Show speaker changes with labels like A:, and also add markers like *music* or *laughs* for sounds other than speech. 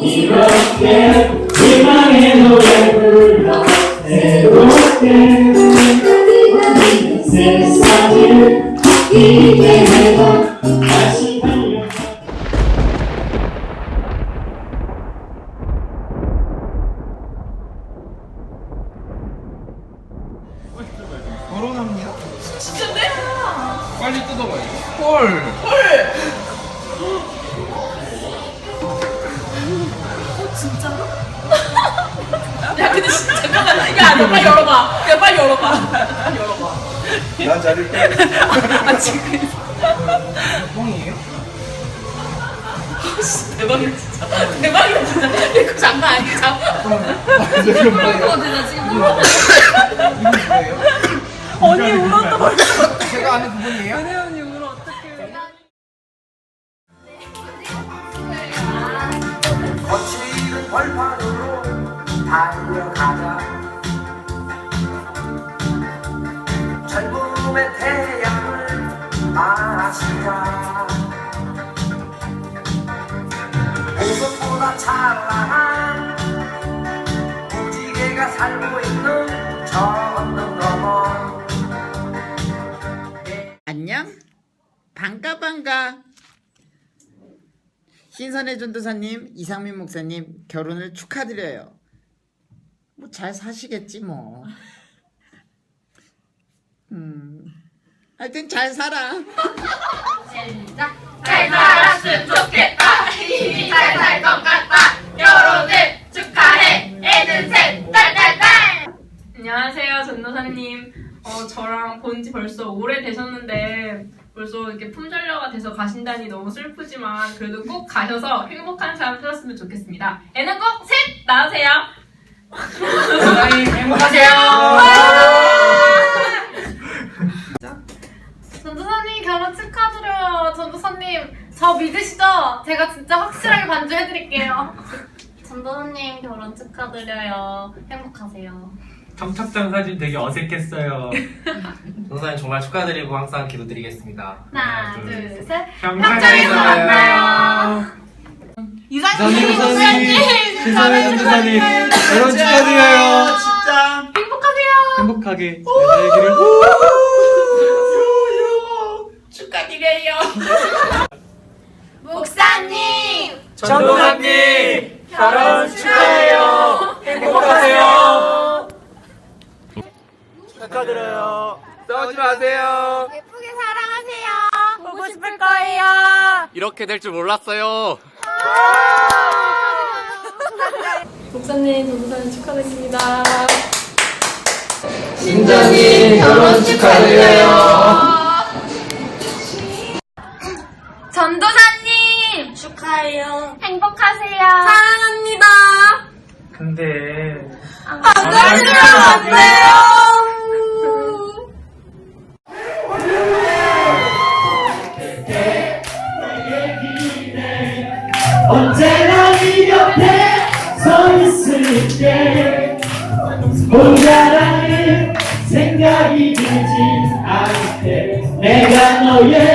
A: 이렇게 희망의 노래 불러 새롭게 세상을 다시 달려
B: 결혼합니다.
C: 진짜인데?
B: 빨리 뜯어봐요. 헐.
C: 어 근데 진짜 잠깐만 야 너 빨리 열어봐 야 빨리 열어봐 열어봐
B: 난 자를게.
C: 아 지금
B: 뻥이에요?
C: 대박이다 진짜 대박이다 진짜 이거 장난 아니야
B: 뭐예요?
C: 어 진짜 지금? 언니 울었다 벌써
B: 제가 아는?
C: 은혜 언니
D: 달려가자 젊음의 태양을 마시자 보석보다 찬란한 무지개가 살고 있는 저 언덕 너머
E: 안녕? 반가 반가. 신선의 전도사님, 이상민 목사님 결혼을 축하드려요. 뭐 잘 사시겠지 뭐. *laughs* 음. 하여튼 잘 살아.
C: 잘 살았으면 좋겠다 이미 잘살 것 같다 결혼을 축하해 애는 셋 딸딸딸
F: 안녕하세요, 전도사님. 어, 저랑 본 지 벌써 오래 되셨는데, 벌써 이렇게 품절녀가 돼서 가신다니 너무 슬프지만, 그래도 꼭 가셔서 행복한 삶 사셨으면 좋겠습니다. 애는 꼭 셋! 낳으세요!
B: 사장님 행복하세요.
G: 전도사님 결혼 축하드려요. 전도사님 저 믿으시죠? 제가 진짜 확실하게 반주해드릴게요. 전도사님 결혼 축하드려요. 행복하세요.
A: 청첩장 사진 되게 어색했어요
H: 선생님 정말 축하드리고 항상 기도드리겠습니다.
G: 하나,
A: 둘,
G: 둘, 셋.
A: 평창에서
G: 만나요.
B: 이상민 목사님, 신선의 전도사님 결혼 축하드려요.
A: 진짜
G: 행복하세요.
A: 행복하게 잘 살기를
G: 목사님
A: 전도사님 결혼 축하해요 행복하세요 축하드려요
B: 싸우지 마세요.
G: 예쁘게 사랑하세요. 보고 싶을 거예요.
H: 이렇게 될 줄 몰랐어요.
F: 목사님, 전도사님 축하드립니다.
B: 신자님 결혼 축하드려요.
G: 전도사님 축하해요. 행복하세요. 사랑합니다.
A: 근데
G: 안 가시면 안 돼요.
A: 언제 혼